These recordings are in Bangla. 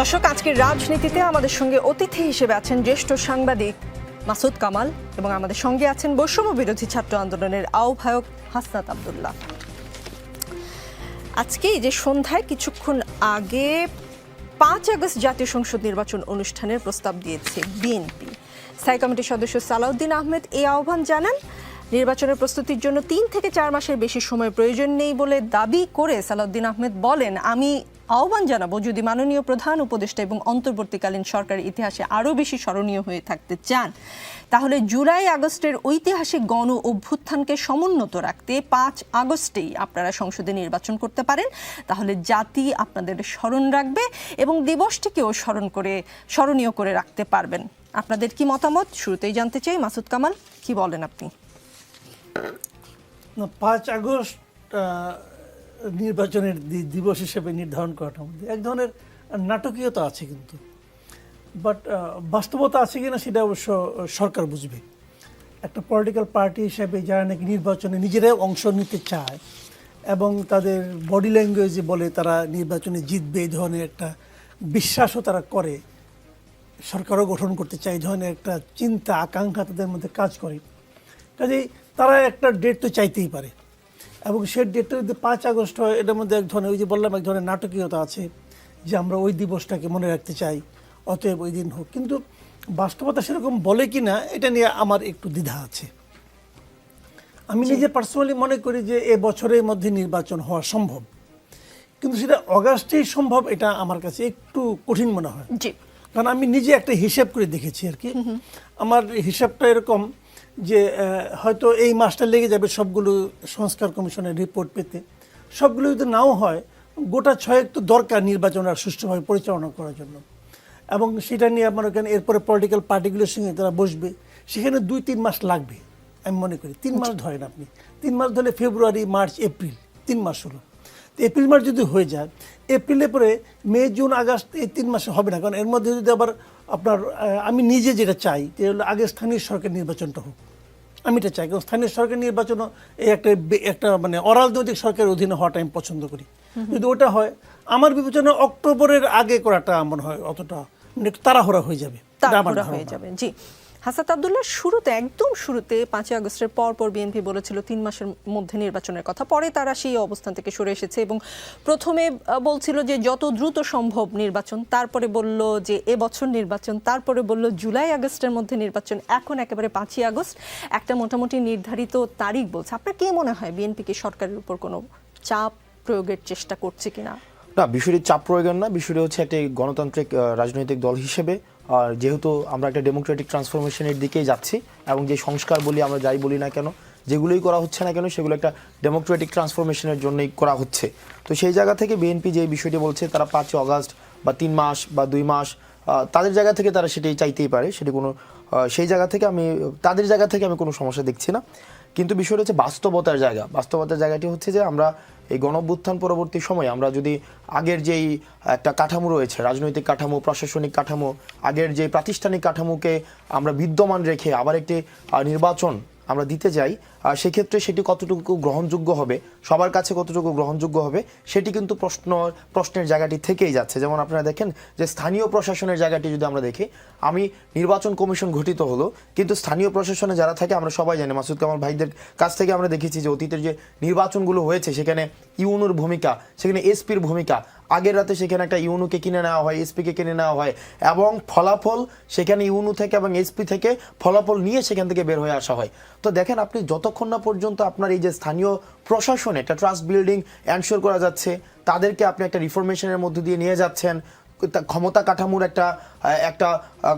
দর্শক, আজকের রাজনীতিতে আমাদের সঙ্গে অতিথি হিসেবে আছেন জ্যেষ্ঠ সাংবাদিক মাসুদ কামাল এবং আমাদের সঙ্গে আছেন বৈষম্য বিরোধী ছাত্র আন্দোলনের আহ্বায়ক হাসনাত আবদুল্লাহ। আজকে যে সন্ধ্যায় কিছুক্ষণ আগে পাঁচ আগস্ট জাতীয় সংসদ নির্বাচন অনুষ্ঠানের প্রস্তাব দিয়েছে বিএনপি। স্থায়ী কমিটির সদস্য সালাউদ্দিন আহমেদ এই আহ্বান জানান, নির্বাচনের প্রস্তুতির জন্য তিন থেকে চার মাসের বেশি সময় প্রয়োজন নেই বলে দাবি করে সালাউদ্দিন আহমেদ বলেন, আমি আহ্বান জানাব যদি মাননীয় প্রধান উপদেষ্টা এবং অন্তর্বর্তীকালীন সরকারের ইতিহাসে আরও বেশি স্মরণীয় হয়ে থাকতে চান, তাহলে জুলাই আগস্টের ঐতিহাসিক গণ অভ্যুত্থানকে সমুন্নত রাখতে পাঁচ আগস্টেই আপনারা সংসদে নির্বাচন করতে পারেন। তাহলে জাতি আপনাদের স্মরণ রাখবে এবং দিবসটিকেও স্মরণ করে, স্মরণীয় করে রাখতে পারবেন। আপনাদের কি মতামত? শুরুতেই জানতে চাই। মাসুদ কামাল, কি বলেন আপনি? পাঁচ আগস্ট নির্বাচনের দিবস হিসেবে নির্ধারণ করাটা মধ্যে এক ধরনের নাটকীয়তা আছে কিন্তু। বাট বাস্তবতা আছে কিনা সেটা অবশ্য সরকার বুঝবে। একটা পলিটিক্যাল পার্টি হিসেবে যারা নাকি নির্বাচনে নিজেরাই অংশ নিতে চায় এবং তাদের বডি ল্যাঙ্গুয়েজে বলে তারা নির্বাচনে জিতবে এই ধরনের একটা বিশ্বাসও তারা করে, সরকারও গঠন করতে চায় এই ধরনের একটা চিন্তা, আকাঙ্ক্ষা তাদের মধ্যে কাজ করে। কাজেই তারা একটা ডেট তো চাইতেই পারে। এবং সে ডেটটা যদি পাঁচ আগস্ট হয় এটার মধ্যে এক ধরনের ওই যে বললাম এক ধরনের নাটকীয়তা আছে যে আমরা ওই দিবসটাকে মনে রাখতে চাই অতএব ওই দিন হোক। কিন্তু বাস্তবতা সেরকম বলে কি না এটা নিয়ে আমার একটু দ্বিধা আছে। আমি নিজে পার্সোনালি মনে করি যে এ বছরের মধ্যে নির্বাচন হওয়া সম্ভব। কিন্তু সেটা অগাস্টেই সম্ভব এটা আমার কাছে একটু কঠিন মনে হয়। কারণ আমি নিজে একটা হিসাব করে দেখেছি আর কি। আমার হিসাবটা এরকম যে হয়তো এই মাসটা লেগে যাবে সবগুলো সংস্কার কমিশনের রিপোর্ট পেতে। সবগুলো যদি নাও হয় গোটা ছয়েক তো দরকার নির্বাচন আর সুষ্ঠুভাবে পরিচালনা করার জন্য। এবং সেটা নিয়ে আমার ওখানে এরপরে পলিটিক্যাল পার্টিগুলোর সঙ্গে তারা বসবে সেখানে দুই তিন মাস লাগবে আমি মনে করি। তিন মাস ধরেন আপনি। তিন মাস ধরে ফেব্রুয়ারি মার্চ এপ্রিল তিন মাস হলো। এপ্রিল মাস যদি হয়ে যায় এপ্রিলে পরে মে জুন আগস্ট এই তিন মাসে হবে না। কারণ এর মধ্যে যদি আবার আপনার আমি নিজে যেটা চাই যে হলো আগে স্থানীয় সরকার নির্বাচনটা হোক। আমি এটা চাই কারণ স্থানীয় সরকার নির্বাচন এই একটা একটা মানে অরাজনৈতিক সরকারের অধীনে হওয়াটা আমি পছন্দ করি। যদি ওটা হয় আমার বিবেচনা অক্টোবরের আগে করাটা মনে হয় অতটা মানে তাড়াহুড়া হয়ে যাবে। হয়ে যাবে জি। হাসাত আবদুল্লাহ শুরুতে, একদম শুরুতে পাঁচই আগস্টের পর পর বিএনপি বলেছিল তিন মাসের মধ্যে নির্বাচনের কথা। পরে তারা সেই অবস্থান থেকে সরে এসেছে এবং প্রথমে বলছিল যে যত দ্রুত সম্ভব নির্বাচন, তারপরে বলল যে এবছর নির্বাচন, তারপরে বলল জুলাই আগস্টের মধ্যে নির্বাচন। এখন একেবারে পাঁচই আগস্ট, একটা মোটামুটি নির্ধারিত তারিখ বলছে। আপনার কি মনে হয় বিএনপি কি সরকারের উপর কোনো চাপ প্রয়োগের চেষ্টা করছে কিনা? না, বিষয়টি চাপ প্রয়োজন না, বিষয়টি হচ্ছে একটি গণতান্ত্রিক রাজনৈতিক দল হিসেবে আর যেহেতু আমরা একটা ডেমোক্রেটিক ট্রান্সফরমেশনের দিকেই যাচ্ছি এবং যে সংস্কার বলি আমরা যাই বলি না কেন, যেগুলোই করা হচ্ছে না কেন, সেগুলো একটা ডেমোক্রেটিক ট্রান্সফরমেশনের জন্যই করা হচ্ছে। তো সেই জায়গা থেকে বিএনপি যে বিষয়টি বলছে, তারা পাঁচই অগাস্ট বা তিন মাস বা দুই মাস তাদের জায়গা থেকে তারা সেটাই চাইতেই পারে, সেটি কোনো সেই জায়গা থেকে আমি, তাদের জায়গা থেকে আমি কোনো সমস্যা দেখছি না। কিন্তু বিষয়টা হচ্ছে বাস্তবতার জায়গা। বাস্তবতার জায়গাটি হচ্ছে যে আমরা এই গণভ্যুত্থান পরবর্তী সময়ে আমরা যদি আগের যেই একটা কাঠামো রয়েছে, রাজনৈতিক কাঠামো, প্রশাসনিক কাঠামো, আগের যে প্রাতিষ্ঠানিক কাঠামোকে আমরা বিদ্যমান রেখে আবার একটি নির্বাচন আমরা দিতে যাই সেক্ষেত্রে সেটি কতটুকু গ্রহণযোগ্য হবে সবার কাছে কতটুকু গ্রহণযোগ্য হবে সেটি কিন্তু প্রশ্ন, প্রশ্নের জায়গাটি থেকেই যাচ্ছে। যেমন আপনারা দেখেন যে স্থানীয় প্রশাসনের জায়গাটি যদি আমরা দেখি, আমি নির্বাচন কমিশন গঠিত হলো, কিন্তু স্থানীয় প্রশাসনে যারা থাকে আমরা সবাই জানি, মাসুদ কামাল ভাইদের কাছ থেকে আমরা দেখেছি যে অতীতের যে নির্বাচনগুলো হয়েছে, সেখানে ইউনুর ভূমিকা, সেখানে এসপির ভূমিকা, আগের রাতে সেখানে একটা ইউনুকে কিনে নেওয়া হয়, এসপিকে কিনে নেওয়া হয়, এবং ফলাফল সেখানে ইউনু থেকে এবং এসপি থেকে ফলাফল নিয়ে সেখান থেকে বের হয়ে আসা হয়। তো দেখেন আপনি যতক্ষণ না পর্যন্ত আপনার এই যে স্থানীয় প্রশাসনে, একটা ট্রাস্ট বিল্ডিং অ্যানশোর করা যাচ্ছে। তাদেরকে আপনি একটা রিফরমেশনের মধ্য দিয়ে নিয়ে যাচ্ছেন। ক্ষমতা কাঠামোর একটা একটা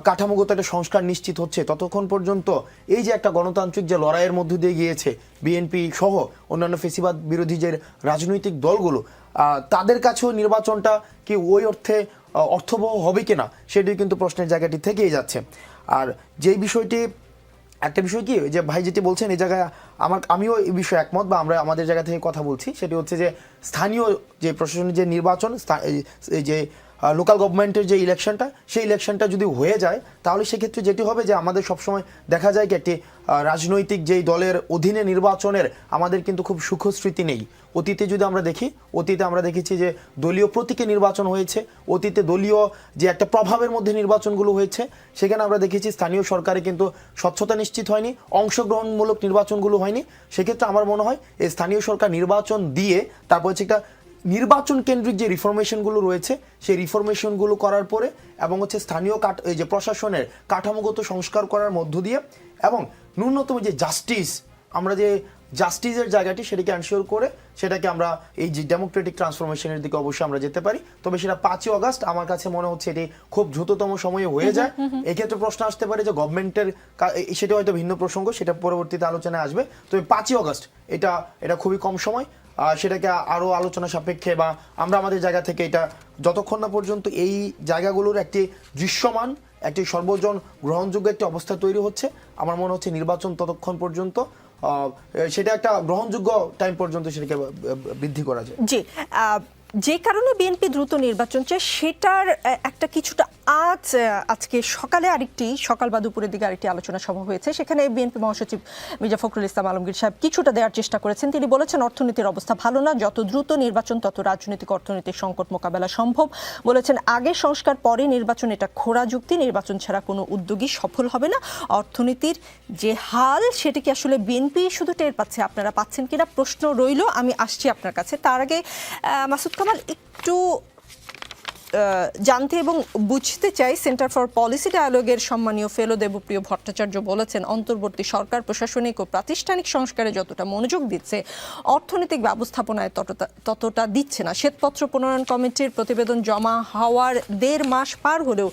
কাঠামোগত একটা সংস্কার নিশ্চিত হচ্ছে। ততক্ষণ পর্যন্ত এই যে একটা গণতান্ত্রিক যে লড়াইয়ের মধ্য দিয়ে গিয়েছে বিএনপি সহ অন্যান্য ফেসিবাদ বিরোধী যে রাজনৈতিক দলগুলো তাদের কাছেও নির্বাচনটা কি ওই অর্থে অর্থবহ হবে কিনা সেটি কিন্তু প্রশ্নের জায়গাটি থেকেই যাচ্ছে। আর যেই বিষয়টি একটা বিষয় কি, যে ভাই যেটি বলছেন এই জায়গায় আমার, আমিও এই বিষয়ে একমত, বা আমরা আমাদের জায়গা থেকে কথা বলছি। সেটি হচ্ছে যে স্থানীয় যে প্রশাসনের যে নির্বাচন যে লোকাল গভর্নমেন্টের যে ইলেকশনটা সেই ইলেকশনটা যদি হয়ে যায়, তাহলে সেক্ষেত্রে যেটি হবে যে আমাদের সবসময় দেখা যায় কি একটি রাজনৈতিক যেই দলের অধীনে নির্বাচনের আমাদের কিন্তু খুব সুখ স্মৃতি নেই। অতীতে যদি আমরা দেখি, অতীতে আমরা দেখেছি যে দলীয় প্রতীকে নির্বাচন হয়েছে, অতীতে দলীয় যে একটা প্রভাবের মধ্যে নির্বাচনগুলো হয়েছে, সেখানে আমরা দেখেছি স্থানীয় সরকারে কিন্তু স্বচ্ছতা নিশ্চিত হয়নি, অংশগ্রহণমূলক নির্বাচনগুলো হয়নি। সেক্ষেত্রে আমার মনে হয়, এই স্থানীয় সরকার নির্বাচন দিয়ে তারপর হচ্ছে একটা নির্বাচন কেন্দ্রিক যে রিফরমেশনগুলো রয়েছে সেই রিফরমেশনগুলো করার পরে এবং হচ্ছে স্থানীয় কাট এই যে প্রশাসনের কাঠামোগত সংস্কার করার মধ্য দিয়ে এবং ন্যূনতম যে জাস্টিস আমরা যে জাস্টিসের জায়গাটি সেটাকে অ্যানশিওর করে সেটাকে আমরা এই যে ডেমোক্রেটিক ট্রান্সফরমেশনের দিকে অবশ্যই আমরা যেতে পারি। তবে সেটা পাঁচই অগস্ট আমার কাছে মনে হচ্ছে এটি খুব দ্রুততম সময়ে হয়ে যায়। এক্ষেত্রে প্রশ্ন আসতে পারে যে গভর্নমেন্টের সেটা হয়তো ভিন্ন প্রসঙ্গ সেটা পরবর্তীতে আলোচনায় আসবে। তবে পাঁচই অগস্ট এটা এটা খুবই কম সময়। সেটাকে আরও আলোচনা সাপেক্ষে বা আমরা আমাদের জায়গা থেকে এটা যতক্ষণ না পর্যন্ত এই জায়গাগুলোর একটি দৃশ্যমান, একটি সর্বজন গ্রহণযোগ্য একটি অবস্থা তৈরি হচ্ছে, আমার মনে হচ্ছে নির্বাচন ততক্ষণ পর্যন্ত সেটা একটা গ্রহণযোগ্য টাইম পর্যন্ত সেটাকে বৃদ্ধি করা যায়। জি যে কারণে বিএনপি দ্রুত নির্বাচন চায় সেটার একটা কিছুটা আজ আজকে সকালে আরেকটি সকাল বা দুপুরের দিকে আরেকটি আলোচনা সভা হয়েছে। সেখানে বিএনপি মহাসচিব মির্জা ফখরুল ইসলাম আলমগীর সাহেব কিছুটা দেওয়ার চেষ্টা করেছেন। তিনি বলেছেন অর্থনীতির অবস্থা ভালো না যত দ্রুত নির্বাচন তত রাজনৈতিক অর্থনৈতিক সংকট মোকাবেলা সম্ভব। বলেছেন আগে সংস্কার পরে নির্বাচন এটা খোড়া যুক্তি নির্বাচন ছাড়া কোনো উদ্যোগী সফল হবে না। অর্থনীতির যে হাল সেটি কি আসলে বিএনপি শুধু টের পাচ্ছে? আপনারা পাচ্ছেন কিনা? প্রশ্ন রইল আমি আসছি আপনার কাছে। তার আগে আহ, মাসুদ কামাল একটু আহ, জানতে এবং বুঝতে চাই সেন্টার ফর পলিসি ডায়ালগের সম্মানীয় ফেলো দেবপ্রিয় ভট্টাচার্য বলেছেন, অন্তর্বর্তী সরকার, প্রশাসনিক ও প্রাতিষ্ঠানিক সংস্কারে যতটা মনোযোগ দিচ্ছে, অর্থনৈতিক ব্যবস্থাপনায় ততটা ততটা দিচ্ছে না। শ্বেতপত্র প্রণয়ন কমিটির প্রতিবেদন জমা হওয়ার দেড় মাস পার হলেও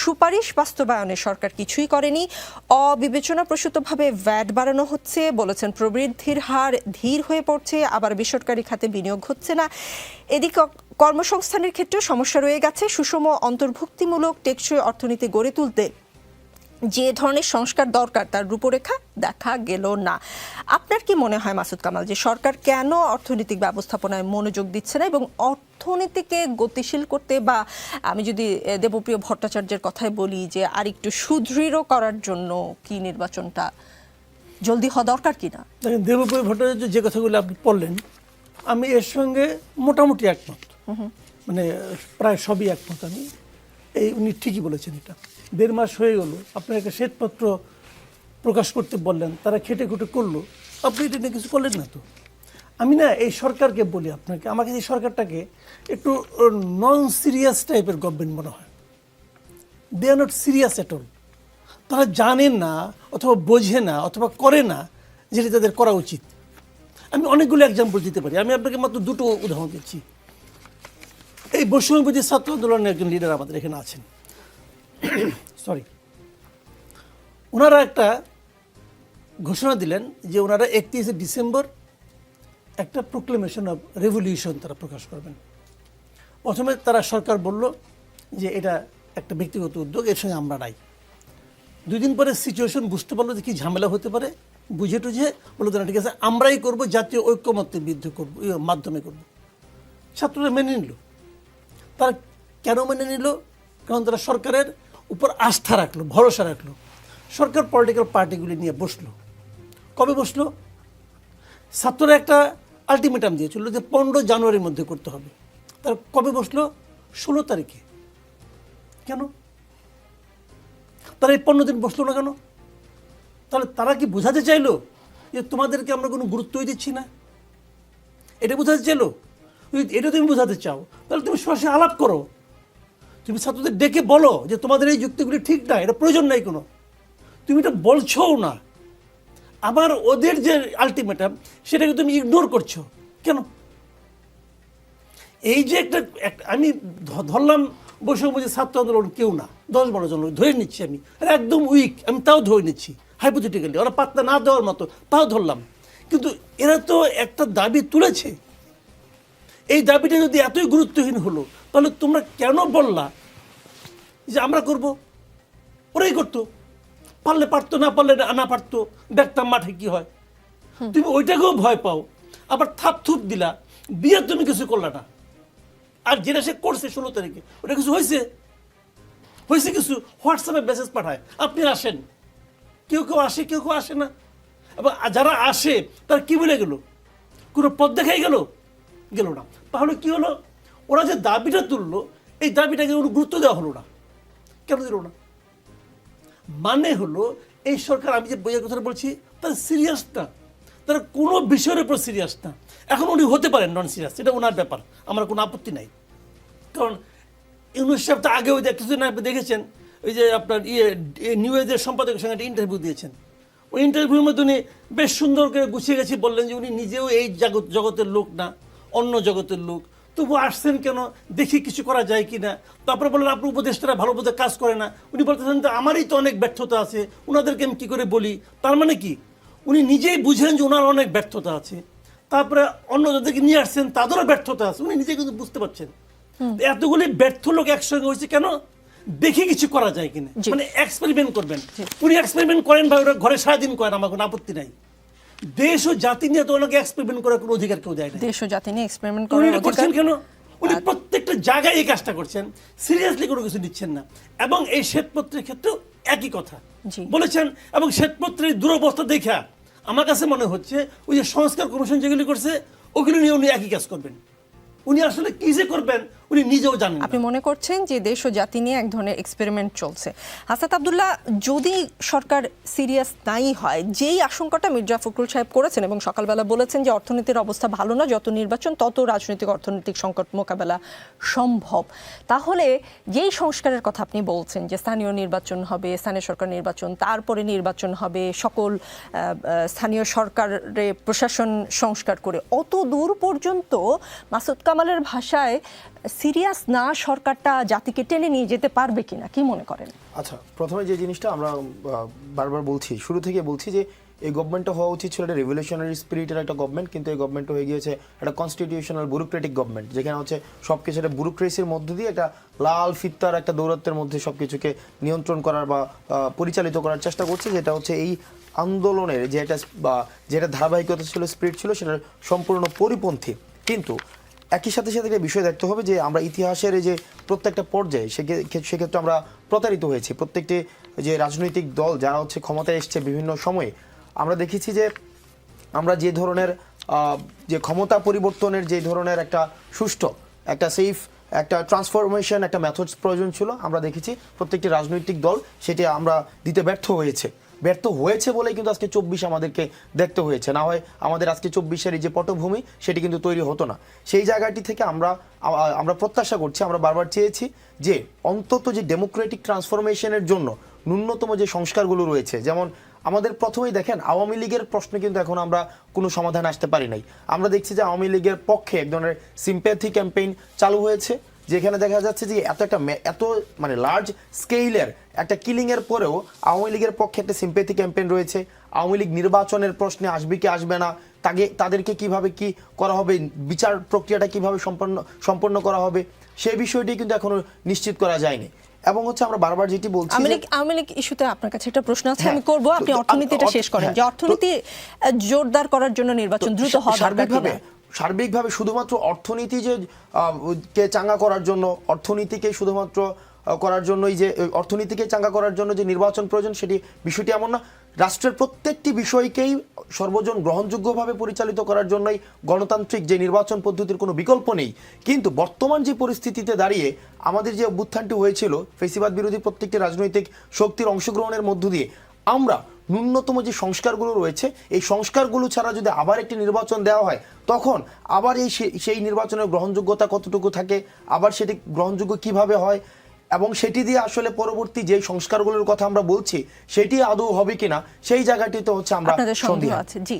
সুপারিশ বাস্তবায়নে সরকার কিছুই করেনি। অবিবেচনা প্রসূতভাবে ভ্যাট বাড়ানো হচ্ছে বলেছেন, প্রবৃদ্ধির হার ধীর হয়ে পড়ছে, আবার বেসরকারি খাতে বিনিয়োগ হচ্ছে না। এদিকে কর্মসংস্থানের ক্ষেত্রেও সমস্যা রয়ে গেছে। সুষম অন্তর্ভুক্তিমূলক টেকসই অর্থনীতি গড়ে তুলতে যে ধরনের সংস্কার দরকার, তার রূপরেখা দেখা গেল না। আপনার কি মনে হয় মাসুদ কামাল, যে সরকার কেন অর্থনৈতিক ব্যবস্থাপনায় মনোযোগ দিচ্ছে না এবং অর্থনীতিকে গতিশীল করতে বা আমি যদি দেবপ্রিয় ভট্টাচার্যের কথাই বলি যে আর একটু সুদৃঢ় করার জন্য কি নির্বাচনটা জলদি হওয়া দরকার কি না? দেবপ্রিয় ভট্টাচার্য যে কথাগুলো আপনি বললেন, আমি এর সঙ্গে মোটামুটি একমত। মানে প্রায় সবই একমত আমি। এই উনি ঠিকই বলেছেন এটা। দেড় মাস হয়ে গেল, আপনার একটা শ্বেতপত্র প্রকাশ করতে বললেন, তারা খেটে খুটে করল। আপনি এটা কিছু করলেন না তো? আমি না এই সরকারকে বলি আপনাকে, আমাকে এই সরকারটাকে একটু নন সিরিয়াস টাইপের গভর্নমেন্ট মনে হয়। They are not serious at all তারা জানে না অথবা বোঝে না অথবা করে না যেটা তাদের করা উচিত। আমি অনেকগুলো এক্সাম্পল দিতে পারি। আমি আপনাকে মাত্র দুটো উদাহরণ দিচ্ছি। এই বৈষম্যবিধি ছাত্র আন্দোলনের একজন লিডার আমাদের এখানে আছেন। সরি ওনারা একটা ঘোষণা দিলেন যে ওনারা একত্রিশে ডিসেম্বর একটা প্রোক্লেমেশন অফ রেভলিউশন তারা প্রকাশ করবেন। প্রথমে তারা সরকার বলল যে এটা একটা ব্যক্তিগত উদ্যোগ এর সঙ্গে আমরা নাই। দুই দিন পরে সিচুয়েশন বুঝতে পারল যে কী ঝামেলা হতে পারে বুঝে টুঝে বলল না ঠিক আছে আমরাই করব জাতীয় ঐক্যমত্যের বিরুদ্ধে করব ইয়ে, মাধ্যমে করব। ছাত্ররা মেনে নিল। তারা কেন মেনে নিল? কারণ তারা সরকারের উপর আস্থা রাখল, ভরসা রাখল। সরকার পলিটিক্যাল পার্টিগুলি নিয়ে বসল। কবে বসল? ছাত্ররা একটা আলটিমেটাম দিয়েছিল যে পনেরো জানুয়ারির মধ্যে করতে হবে। তার কবে বসল? ষোলো তারিখে। কেন? তারা এই পনেরো দিন বসল না কেন? তাহলে তারা কি বোঝাতে চাইলো যে তোমাদেরকে আমরা কোনো গুরুত্বই দিচ্ছি না? এটা বোঝাতে চাইলো? এটা তুমি বোঝাতে চাও। তাহলে তুমি সরাসরি আলাপ করো। তুমি ছাত্রদের ডেকে বলো যে তোমাদের এই যুক্তিগুলি ঠিক না, এটা প্রয়োজন নাই কোনো। তুমি এটা বলছও না। আবার ওদের যে আলটিমেটাম সেটাকে তুমি ইগনোর করছ। কেন? এই যে একটা আমি ধরলাম বসে বসে ছাত্র আন্দোলন কেউ না। দশ বারো জন ধরে নিচ্ছি আমি। আর একদম উইক আমি তাও ধরে নিচ্ছি হাইপোথেটিক্যালি ওরা পাত্তা না দেওয়ার মতো, তাও ধরলাম। কিন্তু এরা তো একটা দাবি তুলেছে। এই দাবিটা যদি এতই গুরুত্বহীন হলো তাহলে তোমরা কেন বললা যে আমরা করব? ওরাই করতো। পারলে পারতো না পারলে না- পারতো দেখতাম মাঠে কি হয়। তুমি ওইটাকেও ভয় পাও। আবার থাপ থুপ দিলা বিয়ে তুমি কিছু করলা না। আর যেটা সে করছে ষোলো তারিখে ওটা কিছু হয়েছে? হয়েছে কিছু? হোয়াটসঅ্যাপে মেসেজ পাঠায় আপনি আসেন। কেউ কেউ আসে কেউ কেউ আসে না। এবং যারা আসে তারা কি বলে গেল? কোনো পথ দেখাই গেল? গেল না। তাহলে কি হলো? ওরা যে দাবিটা তুললো, এই দাবিটাকে কোনো গুরুত্ব দেওয়া হলো না। কেন দিল না? মানে হলো, এই সরকার, আমি যে বইয়ের কথা বলছি, তারা সিরিয়াস না। তারা কোনো বিষয়ের উপর সিরিয়াস না। এখন উনি হতে পারেন নন সিরিয়াস এটা ওনার ব্যাপার। আমার কোনো আপত্তি নাই। কারণ ইউনুস সাহেব তো আগেও যে কিছুদিন আগে দেখেছেন, ওই যে আপনার ইয়ে নিউ এজের সম্পাদকের সঙ্গে একটা ইন্টারভিউ দিয়েছেন। ওই ইন্টারভিউর মধ্যে উনি বেশ সুন্দর করে গুছিয়ে গেছি, বললেন যে উনি নিজেও এই জগৎ জগতের লোক না। অন্য জগতের লোক। তবু আসছেন কেন? দেখি কিছু করা যায় কি না তারপরে বললেন আপনার উপদেষ্টারা ভালো বোধে কাজ করে না। উনি বলতেছেন যে আমারই তো অনেক ব্যর্থতা আছে। ওনাদেরকে আমি কী করে বলি? তার মানে কি? উনি নিজেই বুঝলেন যে ওনার অনেক ব্যর্থতা আছে। তারপরে অন্য যাদেরকে নিয়ে আসছেন তাদেরও ব্যর্থতা আছে। উনি নিজে কিন্তু বুঝতে পারছেন। এতগুলি ব্যর্থ লোক একসঙ্গে হয়েছে কেন? দেখি কিছু করা যায় কিনা। মানে এক্সপেরিমেন্ট করবেন। উনি এক্সপেরিমেন্ট করেন বা ওরা ঘরে সারাদিন করেন আমার কোনো আপত্তি নাই। দেশ ও জাতি নিয়ে তো ওনাকে এক্সপেরিমেন্ট করার কোনো অধিকার কেউ দেয় না দেশ ও জাতি নিয়ে এক্সপেরিমেন্ট করার করছেন কেন? উনি প্রত্যেকটা জায়গায় এই কাজটা করছেন। সিরিয়াসলি কোনো কিছু নিচ্ছেন না। এবং এই শ্বেতপত্রের ক্ষেত্রেও একই কথা। বলেছেন এবং শ্বেতপত্রের দুরবস্থা দেখা আমার কাছে মনে হচ্ছে ওই যে সংস্কার কমিশন যেগুলি করছে ওগুলো নিয়ে উনি একই কাজ করবেন। উনি আসলে কি যে করবেন উনি নিজেও জানেন আপনি মনে করছেন যে দেশ ও জাতি নিয়ে এক ধরনের এক্সপেরিমেন্ট চলছে? হাসাত আবদুল্লাহ, যদি সরকার সিরিয়াস নাই হয়, যেই আশঙ্কাটা মির্জা ফখরুল সাহেব করেছেন এবং সকালবেলা বলেছেন যে অর্থনীতির অবস্থা ভালো না, যত নির্বাচন তত রাজনৈতিক অর্থনৈতিক সংকট মোকাবেলা সম্ভব। তাহলে যেই সংস্কারের কথা আপনি বলছেন যে স্থানীয় নির্বাচন হবে, স্থানীয় সরকার নির্বাচন, তারপরে নির্বাচন হবে, সকল স্থানীয় সরকারে প্রশাসন সংস্কার করে, অত দূর পর্যন্ত মাসুদ কামালের ভাষায় সিরিয়াস না সরকারটা জাতিকে টেনে নিয়ে যেতে পারবে কিনা? কি মনে করেন? আচ্ছা প্রথমে যে জিনিসটা আমরা বারবার বলছি, শুরু থেকে বলছি যে এই গভর্নমেন্টটা হওয়া উচিত ছিল একটা রেভলিউশনারি স্পিরিটের একটা গভর্নমেন্ট কিন্তু এই গভর্নমেন্ট হয়ে গিয়েছে একটা কনস্টিটিউশনাল ব্যুরোক্রেটিক গভর্নমেন্ট যেখানে হচ্ছে সব কিছু একটা ব্যুরোক্রেসির মধ্য দিয়ে একটা লাল ফিত্তার একটা দৌরত্বের মধ্যে সব কিছুকে নিয়ন্ত্রণ করার বা পরিচালিত করার চেষ্টা করছে, যেটা হচ্ছে এই আন্দোলনের যে একটা, বা যেটা ধারাবাহিকতা ছিল স্পিরিট ছিল, সেটার সম্পূর্ণ পরিপন্থী। কিন্তু একই সাথে সাথে একটা বিষয় দেখতে হবে যে আমরা ইতিহাসের যে প্রত্যেকটা পর্যায়ে সেক্ষে- সেক্ষেত্রে আমরা প্রতারিত হয়েছি। প্রত্যেকটি যে রাজনৈতিক দল যারা হচ্ছে ক্ষমতায় এসছে বিভিন্ন সময়ে, আমরা দেখেছি যে আমরা যে ধরনের যে ক্ষমতা পরিবর্তনের যে ধরনের একটা সুষ্ঠু, একটা সেফ একটা ট্রান্সফরমেশন একটা মেথডস প্রয়োজন ছিল, আমরা দেখেছি প্রত্যেকটি রাজনৈতিক দল সেটি আমরা দিতে ব্যর্থ হয়েছে। ব্যর্থ হয়েছে বলেই কিন্তু আজকে চব্বিশ আমাদেরকে দেখতে হয়েছে। না হয় আমাদের আজকে চব্বিশের এই যে পটভূমি, সেটি কিন্তু তৈরি হতো না। সেই জায়গাটি থেকে আমরা আমরা প্রত্যাশা করছি, আমরা বারবার চেয়েছি যে অন্তত যে ডেমোক্রেটিক ট্রান্সফরমেশনের জন্য ন্যূনতম যে সংস্কারগুলো রয়েছে, যেমন আমাদের প্রথমেই দেখেন আওয়ামী লীগের প্রশ্নে কিন্তু এখন আমরা কোনো সমাধান আসতে পারি নাই। আমরা দেখছি যে আওয়ামী লীগের পক্ষে এক ধরনের সিম্প্যাথি ক্যাম্পেইন চালু হয়েছে। যেখানে দেখা যাচ্ছে যে এত একটা এত মানে লার্জ স্কেইলের একটা কিলিং এর পরেও আওয়ামী লীগের পক্ষে একটা সিম্প্যাথি ক্যাম্পেইন রয়েছে। আওয়ামী লীগ নির্বাচনের প্রশ্নে আসবে কি আসবে না তাকে তাদেরকে কীভাবে কি করা হবে বিচার প্রক্রিয়াটা কীভাবে সম্পন্ন সম্পন্ন করা হবে সেই বিষয়টি কিন্তু এখনও নিশ্চিত করা যায়নি। এবং হচ্ছে আমরা বারবার যেটি বলছি আওয়ামী লীগ আওয়ামী লীগ ইস্যুতে আপনার কাছে একটা প্রশ্ন আছে হ্যাঁ, আমি করব। আপনি অর্থনীতিটা শেষ করেন। হ্যাঁ, যে অর্থনীতি জোরদার করার জন্য নির্বাচন দ্রুত হওয়া দরকার সার্বিকভাবে শুধুমাত্র অর্থনীতি যে কে চাঙ্গা করার জন্য, অর্থনীতিকে শুধুমাত্র করার জন্যই যে অর্থনীতিকে চাঙ্গা করার জন্য যে নির্বাচন প্রয়োজন সেটি বিষয়টি এমন না। রাষ্ট্রের প্রত্যেকটি বিষয়কেই সর্বজন গ্রহণযোগ্যভাবে পরিচালিত করার জন্যই গণতান্ত্রিক যে নির্বাচন পদ্ধতির কোনো বিকল্প নেই। কিন্তু বর্তমান যে পরিস্থিতিতে দাঁড়িয়ে আমাদের যে অভ্যুত্থানটি হয়েছিল, ফেসিবাদ বিরোধী প্রত্যেকটি রাজনৈতিক শক্তির অংশগ্রহণের মধ্য দিয়ে, আমরা ন্যূনতম যে সংস্কারগুলো রয়েছে এই সংস্কারগুলো ছাড়া যদি আবার একটি নির্বাচন দেওয়া হয় তখন আবার এই সেই নির্বাচনের গ্রহণযোগ্যতা কতটুকু থাকে আবার সেটি গ্রহণযোগ্য কীভাবে হয় এবং সেটি দিয়ে আসলে পরবর্তী যে সংস্কারগুলোর কথা আমরা বলছি সেটি আদৌ হবে কিনা সেই জায়গাটিতে হচ্ছে আমরা সন্দেহ আছে জি।